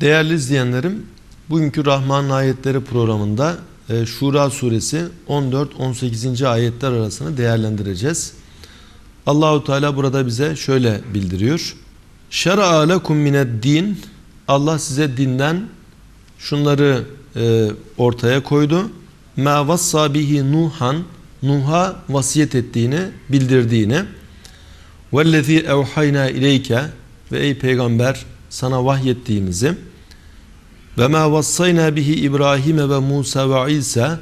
Değerli izleyenlerim, bugünkü Rahman ayetleri programında e, Şura suresi 14-18. ayetler arasını değerlendireceğiz. Allahu Teala burada bize şöyle bildiriyor. Şer'a lekum mined din Allah size dinden şunları e, ortaya koydu. Ma vassa bihi Nuhan Nuh'a vasiyet ettiğini, bildirdiğini. Vellezî evhayna ileyke ve ey peygamber sana vahyettiğimizi ve ma vassayna bihi İbrahim'e ve Musa ve İsa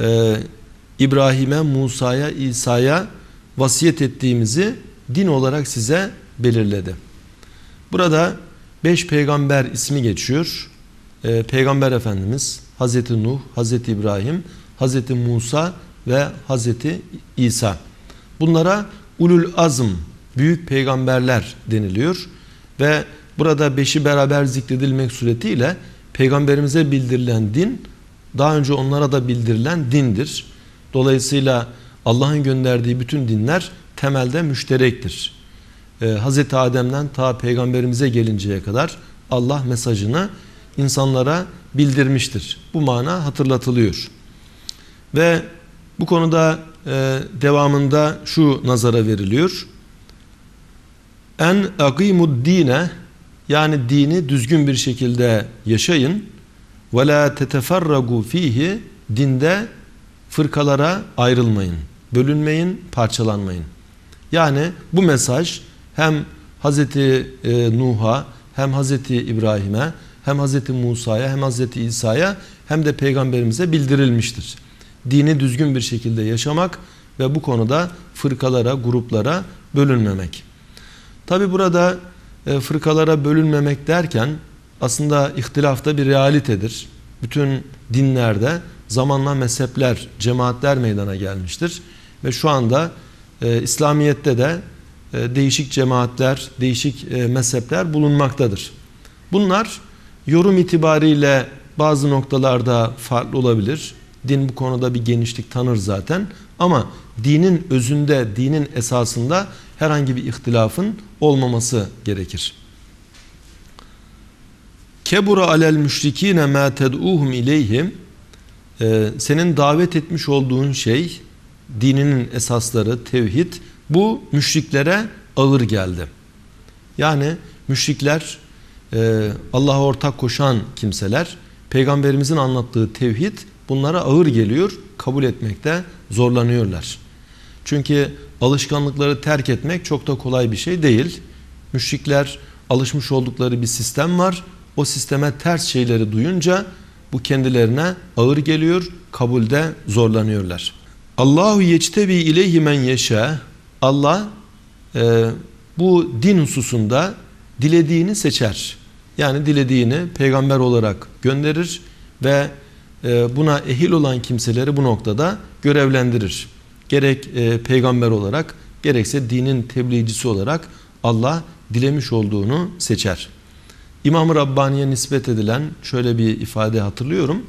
e, İbrahim'e, Musa'ya, İsa'ya vasiyet ettiğimizi din olarak size belirledi. Burada beş peygamber ismi geçiyor. E, peygamber Efendimiz Hazreti Nuh, Hazreti İbrahim, Hazreti Musa ve Hazreti İsa. Bunlara ulul azm, büyük peygamberler deniliyor ve burada beşi beraber zikredilmek suretiyle peygamberimize bildirilen din daha önce onlara da bildirilen dindir. Dolayısıyla Allah'ın gönderdiği bütün dinler temelde müşterektir. Ee, Hz. Adem'den ta peygamberimize gelinceye kadar Allah mesajını insanlara bildirmiştir. Bu mana hatırlatılıyor. Ve bu konuda e, devamında şu nazara veriliyor. En agimud dine yani dini düzgün bir şekilde yaşayın. Ve la teteferragu fihi dinde fırkalara ayrılmayın. Bölünmeyin, parçalanmayın. Yani bu mesaj hem Hazreti e, Nuh'a hem Hazreti İbrahim'e hem Hazreti Musa'ya hem Hazreti İsa'ya hem de peygamberimize bildirilmiştir. Dini düzgün bir şekilde yaşamak ve bu konuda fırkalara, gruplara bölünmemek. Tabi burada e, fırkalara bölünmemek derken aslında ihtilafta bir realitedir. Bütün dinlerde zamanla mezhepler, cemaatler meydana gelmiştir. Ve şu anda e, İslamiyet'te de e, değişik cemaatler, değişik e, mezhepler bulunmaktadır. Bunlar yorum itibariyle bazı noktalarda farklı olabilir. Din bu konuda bir genişlik tanır zaten. Ama dinin özünde, dinin esasında herhangi bir ihtilafın olmaması gerekir. Kebura alel müşrikine ma ted'uhum ileyhim ee, senin davet etmiş olduğun şey dininin esasları tevhid bu müşriklere ağır geldi. Yani müşrikler e, Allah'a ortak koşan kimseler peygamberimizin anlattığı tevhid bunlara ağır geliyor kabul etmekte zorlanıyorlar. Çünkü alışkanlıkları terk etmek çok da kolay bir şey değil. Müşrikler alışmış oldukları bir sistem var. O sisteme ters şeyleri duyunca bu kendilerine ağır geliyor, kabulde zorlanıyorlar. Allahu yeçtebi ileyhi men yeşe. Allah e, bu din hususunda dilediğini seçer. Yani dilediğini peygamber olarak gönderir ve e, buna ehil olan kimseleri bu noktada görevlendirir. Gerek e, peygamber olarak gerekse dinin tebliğcisi olarak Allah dilemiş olduğunu seçer. İmam-ı Rabbani'ye nispet edilen şöyle bir ifade hatırlıyorum.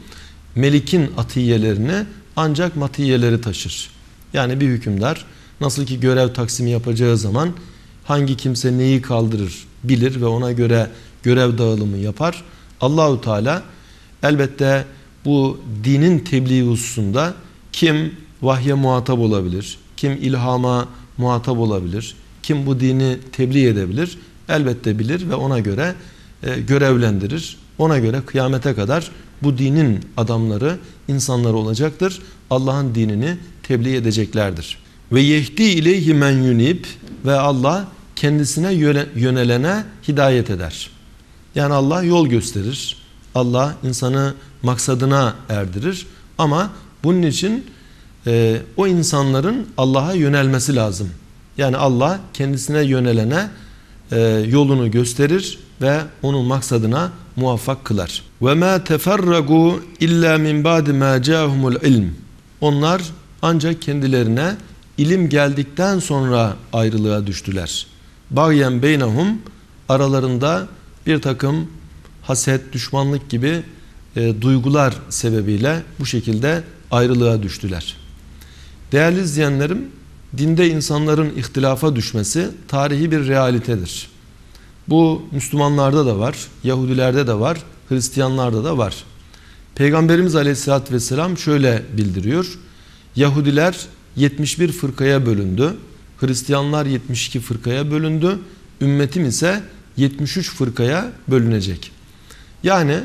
Melik'in atiyelerini ancak matiyeleri taşır. Yani bir hükümdar nasıl ki görev taksimi yapacağı zaman hangi kimse neyi kaldırır bilir ve ona göre görev dağılımı yapar. Allahu Teala elbette bu dinin tebliği hususunda kim vahye muhatap olabilir, kim ilhama muhatap olabilir, kim bu dini tebliğ edebilir elbette bilir ve ona göre e, görevlendirir. Ona göre kıyamete kadar bu dinin adamları, insanları olacaktır. Allah'ın dinini tebliğ edeceklerdir. Ve yehdi ileyhi men yunib ve Allah kendisine yönelene hidayet eder. Yani Allah yol gösterir. Allah insanı maksadına erdirir. Ama bunun için e, o insanların Allah'a yönelmesi lazım. Yani Allah kendisine yönelene e, yolunu gösterir ve onun maksadına muvaffak kılar. Ve ma teferragu illa min ba'di ma ca'humul ilm. Onlar ancak kendilerine ilim geldikten sonra ayrılığa düştüler. Bagyen beynehum aralarında bir takım haset, düşmanlık gibi e, duygular sebebiyle bu şekilde ayrılığa düştüler. Değerli izleyenlerim, dinde insanların ihtilafa düşmesi tarihi bir realitedir. Bu Müslümanlarda da var, Yahudilerde de var, Hristiyanlarda da var. Peygamberimiz Aleyhisselatü Vesselam şöyle bildiriyor. Yahudiler 71 fırkaya bölündü. Hristiyanlar 72 fırkaya bölündü. Ümmetim ise 73 fırkaya bölünecek. Yani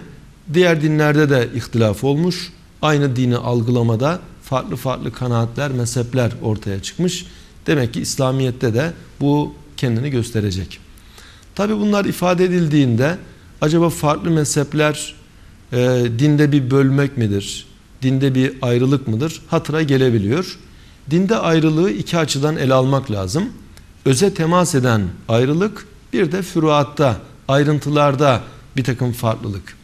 diğer dinlerde de ihtilaf olmuş. Aynı dini algılamada farklı farklı kanaatler, mezhepler ortaya çıkmış. Demek ki İslamiyet'te de bu kendini gösterecek. Tabi bunlar ifade edildiğinde acaba farklı mezhepler e, dinde bir bölmek midir? Dinde bir ayrılık mıdır? Hatıra gelebiliyor. Dinde ayrılığı iki açıdan ele almak lazım. Öze temas eden ayrılık bir de füruatta, ayrıntılarda bir takım farklılık.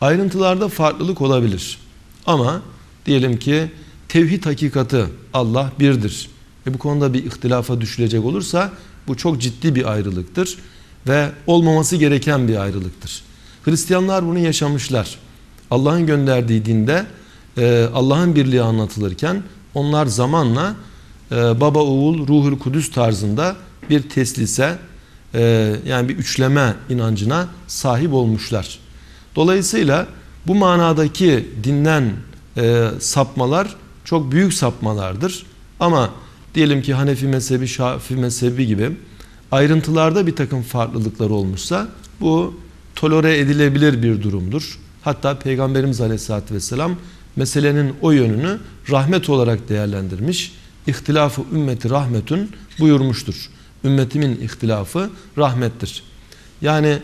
Ayrıntılarda farklılık olabilir. Ama diyelim ki tevhid hakikati Allah birdir. Ve bu konuda bir ihtilafa düşülecek olursa bu çok ciddi bir ayrılıktır ve olmaması gereken bir ayrılıktır. Hristiyanlar bunu yaşamışlar. Allah'ın gönderdiği dinde e, Allah'ın birliği anlatılırken onlar zamanla e, baba oğul ruhul kudüs tarzında bir teslise e, yani bir üçleme inancına sahip olmuşlar. Dolayısıyla bu manadaki dinden sapmalar çok büyük sapmalardır. Ama diyelim ki Hanefi mezhebi, Şafi mezhebi gibi ayrıntılarda bir takım farklılıklar olmuşsa bu tolere edilebilir bir durumdur. Hatta Peygamberimiz Aleyhisselatü Vesselam meselenin o yönünü rahmet olarak değerlendirmiş. İhtilafı ümmeti rahmetün buyurmuştur. Ümmetimin ihtilafı rahmettir. Yani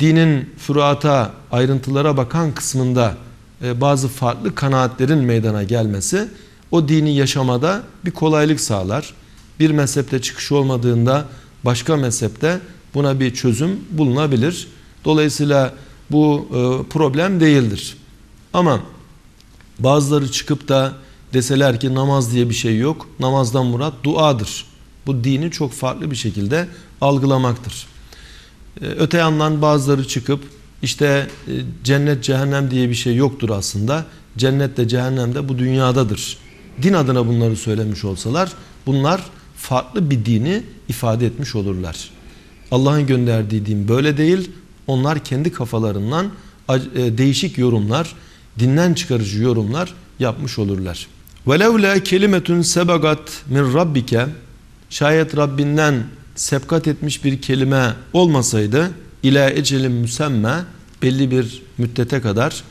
dinin furuata, ayrıntılara bakan kısmında e, bazı farklı kanaatlerin meydana gelmesi o dini yaşamada bir kolaylık sağlar. Bir mezhepte çıkış olmadığında başka mezhepte buna bir çözüm bulunabilir. Dolayısıyla bu e, problem değildir. Ama bazıları çıkıp da deseler ki namaz diye bir şey yok. Namazdan murat duadır. Bu dini çok farklı bir şekilde algılamaktır. E, öte yandan bazıları çıkıp işte e, cennet cehennem diye bir şey yoktur aslında. Cennet de cehennem de bu dünyadadır Din adına bunları söylemiş olsalar bunlar farklı bir dini ifade etmiş olurlar. Allah'ın gönderdiği din böyle değil. Onlar kendi kafalarından e, değişik yorumlar, dinden çıkarıcı yorumlar yapmış olurlar. وَلَوْلَا kelimetun sebagat min rabbike Şayet Rabbinden sebkat etmiş bir kelime olmasaydı ila ecelin müsemme belli bir müddete kadar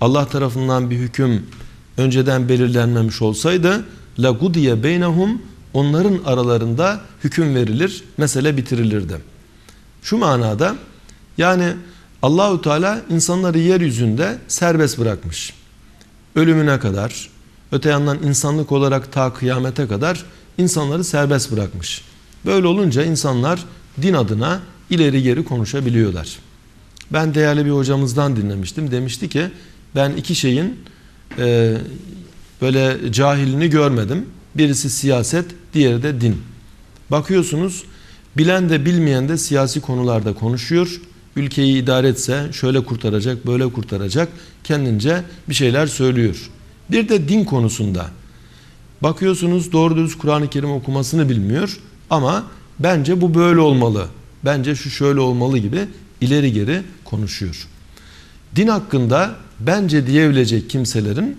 Allah tarafından bir hüküm önceden belirlenmemiş olsaydı la gudiye beynehum onların aralarında hüküm verilir, mesele bitirilirdi. Şu manada yani Allahu Teala insanları yeryüzünde serbest bırakmış. Ölümüne kadar, öte yandan insanlık olarak ta kıyamete kadar insanları serbest bırakmış. Böyle olunca insanlar din adına ileri geri konuşabiliyorlar. Ben değerli bir hocamızdan dinlemiştim. Demişti ki ben iki şeyin e, böyle cahilini görmedim. Birisi siyaset, diğeri de din. Bakıyorsunuz bilen de bilmeyen de siyasi konularda konuşuyor. Ülkeyi idare etse şöyle kurtaracak, böyle kurtaracak. Kendince bir şeyler söylüyor. Bir de din konusunda. Bakıyorsunuz doğru düz Kur'an-ı Kerim okumasını bilmiyor. Ama bence bu böyle olmalı. Bence şu şöyle olmalı gibi ileri geri konuşuyor. Din hakkında bence diyebilecek kimselerin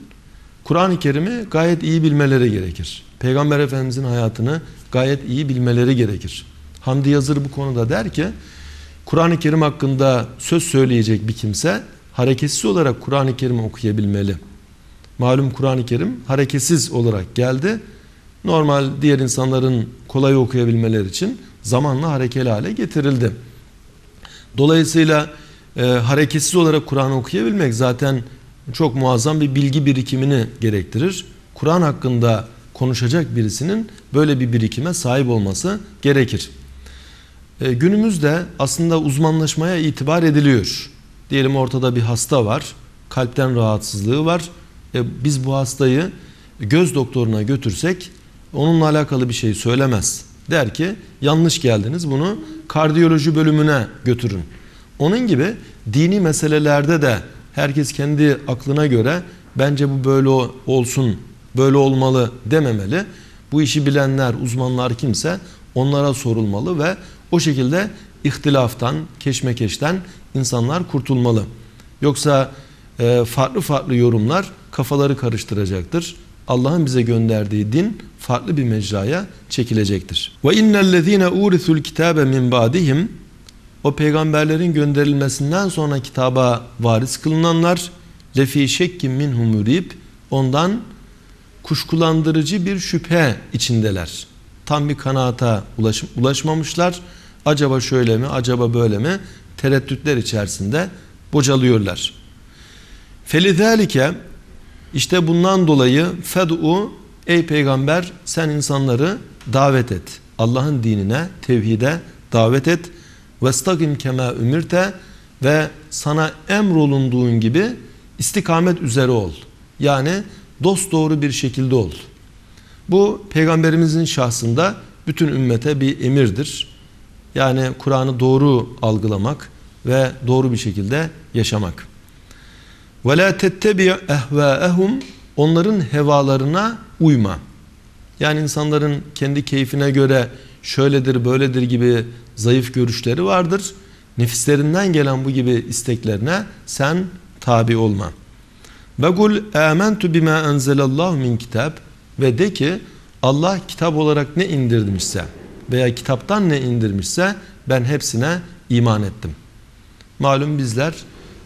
Kur'an-ı Kerim'i gayet iyi bilmeleri gerekir. Peygamber Efendimizin hayatını gayet iyi bilmeleri gerekir. Hamdi Yazır bu konuda der ki Kur'an-ı Kerim hakkında söz söyleyecek bir kimse hareketsiz olarak Kur'an-ı Kerim'i okuyabilmeli. Malum Kur'an-ı Kerim hareketsiz olarak geldi. Normal diğer insanların kolay okuyabilmeleri için zamanla harekeli hale getirildi. Dolayısıyla e, hareketsiz olarak Kur'an okuyabilmek zaten çok muazzam bir bilgi birikimini gerektirir. Kur'an hakkında konuşacak birisinin böyle bir birikime sahip olması gerekir. E, günümüzde aslında uzmanlaşmaya itibar ediliyor. Diyelim ortada bir hasta var, kalpten rahatsızlığı var. E, biz bu hastayı göz doktoruna götürsek onunla alakalı bir şey söylemez. Der ki yanlış geldiniz bunu kardiyoloji bölümüne götürün. Onun gibi dini meselelerde de herkes kendi aklına göre bence bu böyle olsun, böyle olmalı dememeli. Bu işi bilenler, uzmanlar kimse onlara sorulmalı ve o şekilde ihtilaftan, keşmekeşten insanlar kurtulmalı. Yoksa e, farklı farklı yorumlar kafaları karıştıracaktır. Allah'ın bize gönderdiği din farklı bir mecraya çekilecektir. Ve innellezine urisul kitabe min ba'dihim o peygamberlerin gönderilmesinden sonra kitaba varis kılınanlar lefi şekkin minhu murib ondan kuşkulandırıcı bir şüphe içindeler. Tam bir kanaata ulaş, ulaşmamışlar. Acaba şöyle mi, acaba böyle mi? Tereddütler içerisinde bocalıyorlar. Felidhalike işte bundan dolayı fed'u ey peygamber sen insanları davet et. Allah'ın dinine, tevhide davet et. Vestagim kema ümirte ve sana emrolunduğun gibi istikamet üzere ol. Yani dost doğru bir şekilde ol. Bu peygamberimizin şahsında bütün ümmete bir emirdir. Yani Kur'an'ı doğru algılamak ve doğru bir şekilde yaşamak. Ve la tettebi ehvaehum onların hevalarına uyma. Yani insanların kendi keyfine göre şöyledir böyledir gibi zayıf görüşleri vardır. Nefislerinden gelen bu gibi isteklerine sen tabi olma. Ve kul amentu bima enzelallahu min kitab ve de ki Allah kitap olarak ne indirmişse veya kitaptan ne indirmişse ben hepsine iman ettim. Malum bizler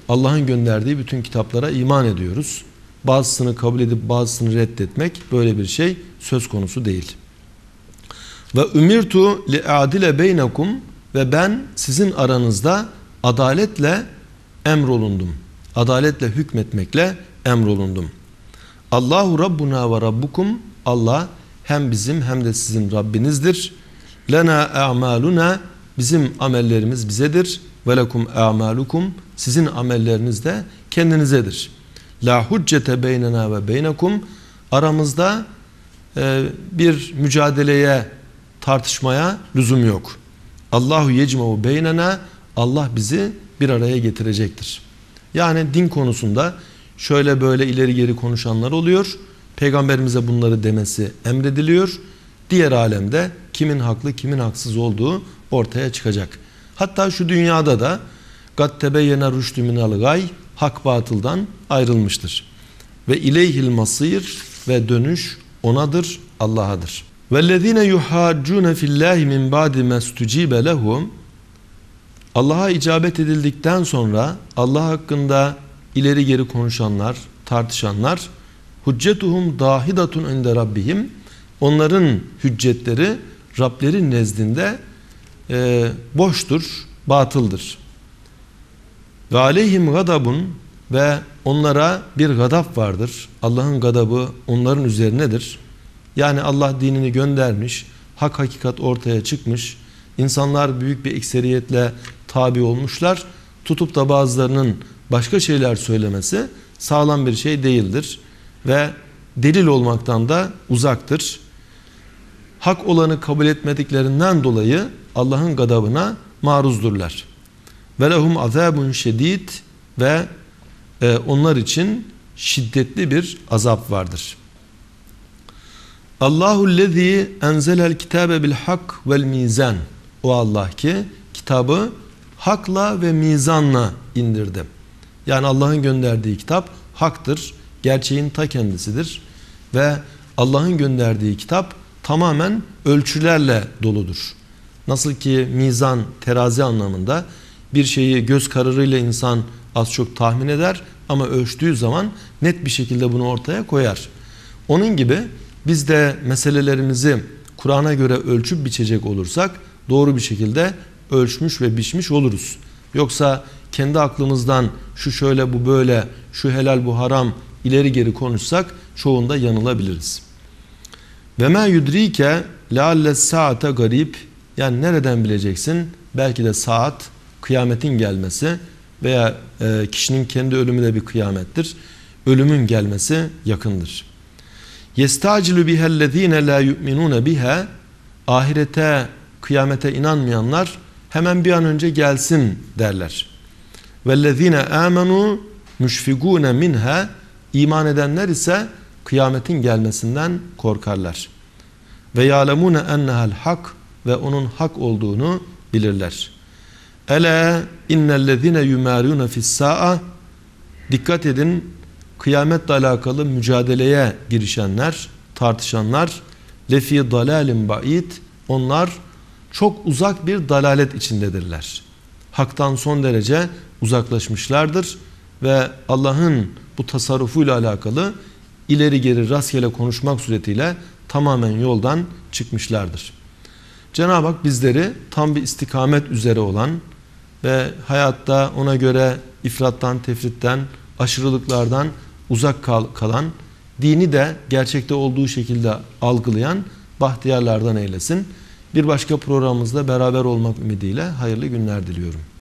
Allah'ın gönderdiği bütün kitaplara iman ediyoruz. Bazısını kabul edip bazısını reddetmek böyle bir şey söz konusu değil. Ve umirtu li adile beynekum ve ben sizin aranızda adaletle emrolundum. Adaletle hükmetmekle emrolundum. Allahu Rabbuna ve Rabbukum Allah hem bizim hem de sizin Rabbinizdir. Lena a'maluna bizim amellerimiz bizedir. Ve lekum a'malukum sizin amelleriniz de kendinizedir. La huccete beynena ve beynekum aramızda e, bir mücadeleye tartışmaya lüzum yok. Allahu yecme'u beynena Allah bizi bir araya getirecektir. Yani din konusunda şöyle böyle ileri geri konuşanlar oluyor. Peygamberimize bunları demesi emrediliyor. Diğer alemde kimin haklı kimin haksız olduğu ortaya çıkacak. Hatta şu dünyada da gat tebeyyene rüştü minal gay hak batıldan ayrılmıştır. Ve ileyhil masir ve dönüş onadır, Allah'adır. Vellezine yuhaccune fillahi min ba'di mestucibe lehum Allah'a icabet edildikten sonra Allah hakkında ileri geri konuşanlar, tartışanlar hüccetuhum dahidatun inde rabbihim onların hüccetleri Rableri nezdinde e, boştur, batıldır. Ve aleyhim gadabun ve onlara bir gadap vardır. Allah'ın gadabı onların üzerinedir. Yani Allah dinini göndermiş, hak hakikat ortaya çıkmış. İnsanlar büyük bir ekseriyetle tabi olmuşlar. Tutup da bazılarının başka şeyler söylemesi sağlam bir şey değildir. Ve delil olmaktan da uzaktır. Hak olanı kabul etmediklerinden dolayı Allah'ın gadabına maruzdurlar. Ve lehum azabun şedid ve e, onlar için şiddetli bir azap vardır. Allahu lezî enzelel kitabe bil hak vel mizan. O Allah ki kitabı hakla ve mizanla indirdi. Yani Allah'ın gönderdiği kitap haktır, gerçeğin ta kendisidir ve Allah'ın gönderdiği kitap tamamen ölçülerle doludur. Nasıl ki mizan terazi anlamında bir şeyi göz kararıyla insan az çok tahmin eder ama ölçtüğü zaman net bir şekilde bunu ortaya koyar. Onun gibi biz de meselelerimizi Kur'an'a göre ölçüp biçecek olursak doğru bir şekilde ölçmüş ve biçmiş oluruz. Yoksa kendi aklımızdan şu şöyle bu böyle, şu helal bu haram ileri geri konuşsak çoğunda yanılabiliriz. Ve ma yudrike lealle saate garip yani nereden bileceksin? Belki de saat kıyametin gelmesi veya e, kişinin kendi ölümü de bir kıyamettir. Ölümün gelmesi yakındır. Yestacilu bihellezine la yu'minune biha ahirete kıyamete inanmayanlar hemen bir an önce gelsin derler. Vellezine amenu müşfigune minha iman edenler ise kıyametin gelmesinden korkarlar. Ve yalemune ennehel hak ve onun hak olduğunu bilirler. Ela innellezine yumaruna fis-sa'a Dikkat edin kıyametle alakalı mücadeleye girişenler, tartışanlar lefi dalalin ba'id onlar çok uzak bir dalalet içindedirler. Hak'tan son derece uzaklaşmışlardır ve Allah'ın bu tasarrufuyla alakalı ileri geri rastgele konuşmak suretiyle tamamen yoldan çıkmışlardır. Cenab-ı Hak bizleri tam bir istikamet üzere olan ve hayatta ona göre ifrattan, tefritten, aşırılıklardan uzak kal kalan, dini de gerçekte olduğu şekilde algılayan bahtiyarlardan eylesin. Bir başka programımızda beraber olmak ümidiyle hayırlı günler diliyorum.